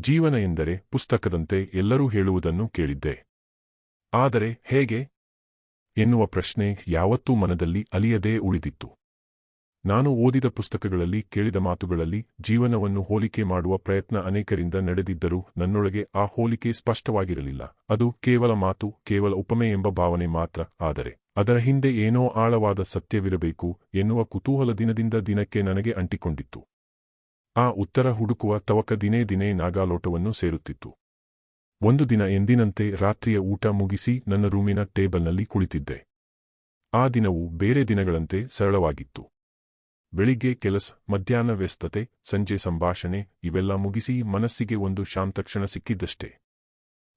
ಜೀವನ ಎಂದರೆ ಪುಸ್ತಕದಂತೆ ಎಲ್ಲರೂ ಹೇಳುವುದನ್ನು ಕೇಳಿದ್ದೆ. ಆದರೆ ಹೇಗೆ? ಎನ್ನುವ ಪ್ರಶ್ನೆ ಯಾವತ್ತೂ ಮನದಲ್ಲಿ ಅಲಿಯದೇ ಉಳಿದಿತ್ತು. ನಾನು ಓದಿದ ಪುಸ್ತಕಗಳಲ್ಲಿ ಕೇಳಿದ ಮಾತುಗಳಲ್ಲಿ ಜೀವನವನ್ನು ಹೋಲಿಕೆ ಮಾಡುವ ಪ್ರಯತ್ನ ಅನೇಕರಿಂದ ನಡೆದಿದ್ದರೂ ನನ್ನೊಳಗೆ ಆ ಹೋಲಿಕೆ ಸ್ಪಷ್ಟವಾಗಿರಲಿಲ್ಲ. ಅದು ಕೇವಲ ಮಾತು, ಕೇವಲ ಉಪಮೆ ಎಂಬ ಭಾವನೆ ಮಾತ್ರ. ಆದರೆ ಅದರ ಹಿಂದೆ ಏನೋ ಆಳವಾದ ಸತ್ಯವಿರಬೇಕು ಎನ್ನುವ ಕುತೂಹಲ ದಿನದಿಂದ ದಿನಕ್ಕೆ ನನಗೆ ಅಂಟಿಕೊಂಡಿತ್ತು. ಆ ಉತ್ತರ ಹುಡುಕುವ ತವಕ ದಿನೇ ದಿನೇ ನಾಗಾಲೋಟವನ್ನು ಸೇರುತ್ತಿತ್ತು. ಒಂದು ದಿನ ಎಂದಿನಂತೆ ರಾತ್ರಿಯ ಊಟ ಮುಗಿಸಿ ನನ್ನ ರೂಮಿನ ಟೇಬಲ್ನಲ್ಲಿ ಕುಳಿತಿದ್ದೆ. ಆ ದಿನವು ಬೇರೆ ದಿನಗಳಂತೆ ಸರಳವಾಗಿತ್ತು. ಬೆಳಿಗ್ಗೆ ಕೆಲಸ, ಮಧ್ಯಾಹ್ನ ವ್ಯಸ್ತತೆ, ಸಂಜೆ ಸಂಭಾಷಣೆ ಇವೆಲ್ಲ ಮುಗಿಸಿ ಮನಸ್ಸಿಗೆ ಒಂದು ಶಾಂತಕ್ಷಣ ಸಿಕ್ಕಿದ್ದಷ್ಟೇ.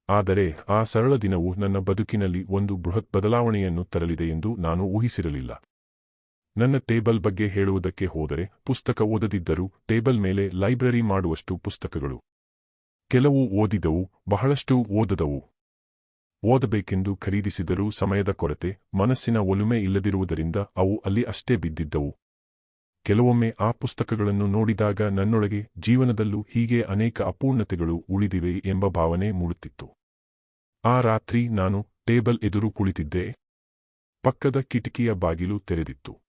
ಆದರೆ ಆ ಸರಳ ದಿನವು ನನ್ನ ಬದುಕಿನಲ್ಲಿ ಒಂದು ಬೃಹತ್ ಬದಲಾವಣೆಯನ್ನು ತರಲಿದೆ ಎಂದು ನಾನು ಊಹಿಸಿರಲಿಲ್ಲ. ನನ್ನ ಟೇಬಲ್ ಬಗ್ಗೆ ಹೇಳುವುದಕ್ಕೆ ಹೋದರೆ ಪುಸ್ತಕ ಓದದಿದ್ದರೂ ಟೇಬಲ್ ಮೇಲೆ ಲೈಬ್ರರಿ ಮಾಡುವಷ್ಟು ಪುಸ್ತಕಗಳು. ಕೆಲವು ಓದಿದವು, ಬಹಳಷ್ಟು ಓದದವು. ಓದಬೇಕೆಂದು ಖರೀದಿಸಿದರೂ ಸಮಯದ ಕೊರತೆ, ಮನಸ್ಸಿನ ಒಲುಮೆ ಇಲ್ಲದಿರುವುದರಿಂದ ಅವು ಅಲ್ಲಿ ಅಷ್ಟೇ ಬಿದ್ದಿದ್ದವು. ಕೆಲವೊಮ್ಮೆ ಆ ಪುಸ್ತಕಗಳನ್ನು ನೋಡಿದಾಗ ನನ್ನೊಳಗೆ ಜೀವನದಲ್ಲೂ ಹೀಗೆ ಅನೇಕ ಅಪೂರ್ಣತೆಗಳು ಉಳಿದಿವೆ ಎಂಬ ಭಾವನೆ ಮೂಡುತ್ತಿತ್ತು. ಆ ರಾತ್ರಿ ನಾನು ಟೇಬಲ್ ಎದುರು ಕುಳಿತಿದ್ದೆ. ಪಕ್ಕದ ಕಿಟಕಿಯ ಬಾಗಿಲು ತೆರೆದಿತ್ತು.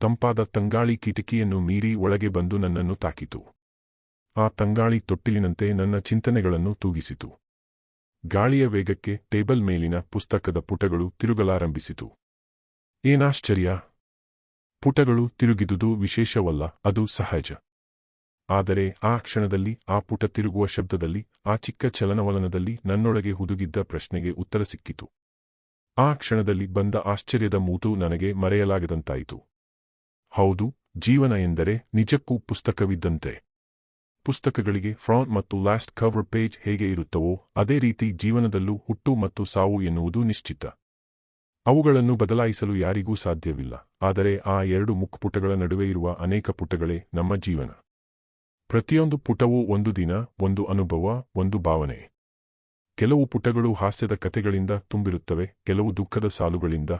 ತಂಪಾದ ತಂಗಾಳಿ ಕಿಟಕಿಯನ್ನು ಮೀರಿ ಒಳಗೆ ಬಂದು ನನ್ನನ್ನು ತಾಕಿತು. ಆ ತಂಗಾಳಿ ತೊಟ್ಟಿಲಿನಂತೆ ನನ್ನ ಚಿಂತನೆಗಳನ್ನು ತೂಗಿಸಿತು. ಗಾಳಿಯ ವೇಗಕ್ಕೆ ಟೇಬಲ್ ಮೇಲಿನ ಪುಸ್ತಕದ ಪುಟಗಳು ತಿರುಗಲಾರಂಭಿಸಿತು. ಏನಾಶ್ಚರ್ಯ! ಪುಟಗಳು ತಿರುಗಿದುದು ವಿಶೇಷವಲ್ಲ, ಅದು ಸಹಜ. ಆದರೆ ಆ ಕ್ಷಣದಲ್ಲಿ, ಆ ಪುಟ ತಿರುಗುವ ಶಬ್ದದಲ್ಲಿ, ಆ ಚಿಕ್ಕ ಚಲನವಲನದಲ್ಲಿ ನನ್ನೊಳಗೆ ಹುದುಗಿದ್ದ ಪ್ರಶ್ನೆಗೆ ಉತ್ತರ ಸಿಕ್ಕಿತು. ಆ ಕ್ಷಣದಲ್ಲಿ ಬಂದ ಆಶ್ಚರ್ಯದ ಮೂತು ನನಗೆ ಮರೆಯಲಾಗದಂತಾಯಿತು. ಹೌದು, ಜೀವನ ಎಂದರೆ ನಿಜಕ್ಕೂ ಪುಸ್ತಕವಿದ್ದಂತೆ. ಪುಸ್ತಕಗಳಿಗೆ ಫ್ರಾಂಟ್ ಮತ್ತು ಲಾಸ್ಟ್ ಕವರ್ ಪೇಜ್ ಹೇಗೆ ಇರುತ್ತವೋ, ಅದೇ ರೀತಿ ಜೀವನದಲ್ಲೂ ಹುಟ್ಟು ಮತ್ತು ಸಾವು ಎನ್ನುವುದು ನಿಶ್ಚಿತ. ಅವುಗಳನ್ನು ಬದಲಾಯಿಸಲು ಯಾರಿಗೂ ಸಾಧ್ಯವಿಲ್ಲ, ಆದರೆ ಆ ಎರಡು ಮುಖಪುಟಗಳ ನಡುವೆ ಇರುವ ಅನೇಕ ಪುಟಗಳೇ ನಮ್ಮ ಜೀವನ. ಪ್ರತಿಯೊಂದು ಪುಟವೂ ಒಂದು ದಿನ, ಒಂದು ಅನುಭವ, ಒಂದು ಭಾವನೆ. ಕೆಲವು ಪುಟಗಳು ಹಾಸ್ಯದ ಕಥೆಗಳಿಂದ ತುಂಬಿರುತ್ತವೆ, ಕೆಲವು ದುಃಖದ ಸಾಲುಗಳಿಂದ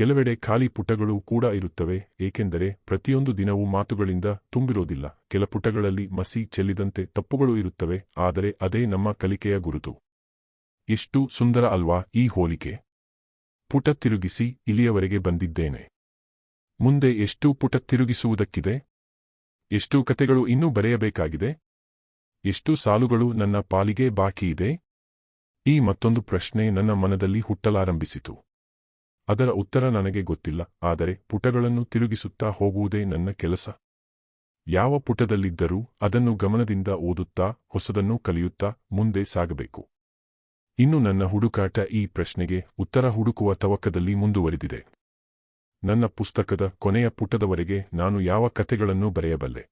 ಕೆಲವೆಡೆ ಖಾಲಿ ಪುಟಗಳು ಕೂಡ ಇರುತ್ತವೆ, ಏಕೆಂದರೆ ಪ್ರತಿಯೊಂದು ದಿನವೂ ಮಾತುಗಳಿಂದ ತುಂಬಿರೋದಿಲ್ಲ. ಕೆಲ ಪುಟಗಳಲ್ಲಿ ಮಸಿ ಚೆಲ್ಲಿದಂತೆ ತಪ್ಪುಗಳು ಇರುತ್ತವೆ, ಆದರೆ ಅದೇ ನಮ್ಮ ಕಲಿಕೆಯ ಗುರುತು. ಎಷ್ಟು ಸುಂದರ ಅಲ್ವಾ ಈ ಹೋಲಿಕೆ. ಪುಟ ತಿರುಗಿಸಿ ಇಲ್ಲಿಯವರೆಗೆ ಬಂದಿದ್ದೇನೆ. ಮುಂದೆ ಎಷ್ಟು ಪುಟ ತಿರುಗಿಸುವುದಕ್ಕಿದೆ? ಎಷ್ಟು ಕತೆಗಳು ಇನ್ನೂ ಬರೆಯಬೇಕಾಗಿದೆ? ಎಷ್ಟು ಸಾಲುಗಳು ನನ್ನ ಪಾಲಿಗೆ ಬಾಕಿಯಿದೆ? ಈ ಮತ್ತೊಂದು ಪ್ರಶ್ನೆ ನನ್ನ ಮನದಲ್ಲಿ ಹುಟ್ಟಲಾರಂಭಿಸಿತು. ಅದರ ಉತ್ತರ ನನಗೆ ಗೊತ್ತಿಲ್ಲ, ಆದರೆ ಪುಟಗಳನ್ನು ತಿರುಗಿಸುತ್ತಾ ಹೋಗುವುದೇ ನನ್ನ ಕೆಲಸ. ಯಾವ ಪುಟದಲ್ಲಿದ್ದರೂ ಅದನ್ನು ಗಮನದಿಂದ ಓದುತ್ತಾ, ಹೊಸದನ್ನು ಕಲಿಯುತ್ತಾ ಮುಂದೆ ಸಾಗಬೇಕು. ಇನ್ನು ನನ್ನ ಹುಡುಕಾಟ ಈ ಪ್ರಶ್ನೆಗೆ ಉತ್ತರ ಹುಡುಕುವ ತವಕದಲ್ಲಿ ಮುಂದುವರಿದಿದೆ. ನನ್ನ ಪುಸ್ತಕದ ಕೊನೆಯ ಪುಟದವರೆಗೆ ನಾನು ಯಾವ ಕಥೆಗಳನ್ನು ಬರೆಯಬಲ್ಲೆ?